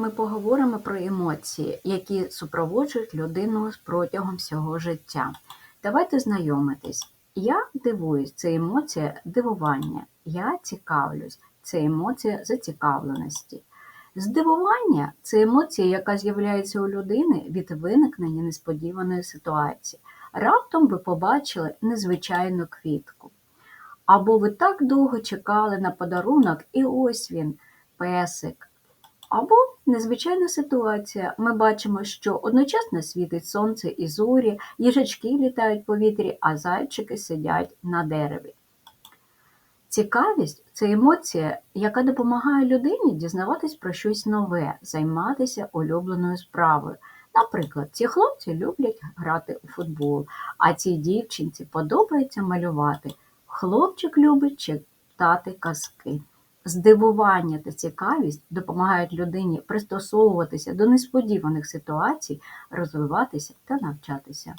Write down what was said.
ми поговоримо про емоції, які супроводжують людину протягом всього життя. Давайте знайомитись. Я дивуюсь, це емоція дивування. Я цікавлюсь, це емоція зацікавленості. Здивування це емоція, яка з'являється у людини від виникнення несподіваної ситуації. Раптом ви побачили незвичайну квітку. Або ви так довго чекали на подарунок, і ось він, песик. Або незвичайна ситуація. Ми бачимо, що одночасно світить сонце і зорі, їжачки літають в повітрі, а зайчики сидять на дереві. Цікавість це емоція, яка допомагає людині дізнаватись про щось нове, займатися улюбленою справою. Наприклад, ці хлопці люблять грати у футбол, а цій дівчинці подобається малювати. Хлопчик любить читати казки. Здивування та цікавість допомагають людині пристосовуватися до несподіваних ситуацій, розвиватися та навчатися.